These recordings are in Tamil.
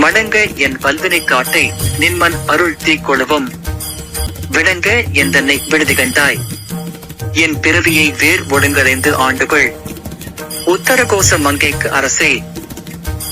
மடங்க என் பல்வினை காட்டை நின்மன் அருள் தீக்கொழுவும். விளங்க என் தன்னை விடுதி கண்டாய். என் பிறவியை வேர் ஒழுங்கடைந்து ஆண்டுகள். உத்தரகோச மங்கைக்கு அரசே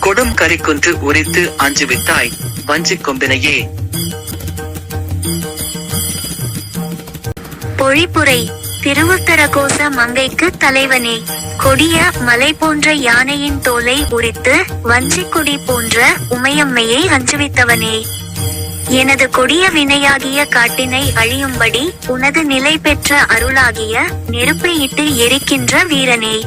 கொடும் கரிக்குன்று உரித்து அஞ்சுவித்தாய் வஞ்சிக் கொம்பினையே. பொழிப்புரை திருவுத்தரகோச மங்கைக்கு தலைவனே. கொடிய மலை போன்ற யானையின் தோலை உரித்து வஞ்சிக்குடி போன்ற உமையம்மையை அஞ்சுவித்தவனே. எனது கொடிய வினையாகிய காட்டினை அழியும்படி உனது நிலை பெற்ற அருளாகிய நெருப்பை இட்டு எரிக்கின்ற வீரனே.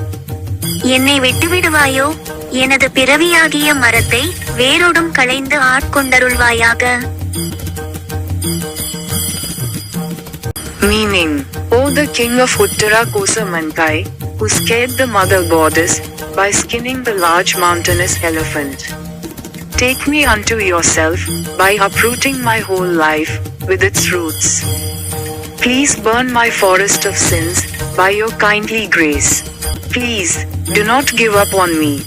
என்னை விட்டுவிடுவாயோ? எனது பிறவியாகிய மரத்தை வேரோடும் களைந்து ஆட்கொண்டருள்வாயாக. Meaning, O the king of Uttara Kosamankai, who scared the mother goddess by skinning the large mountainous elephant. Take me unto yourself by uprooting my whole life with its roots. Please burn my forest of sins by your kindly grace. Please do not give up on me.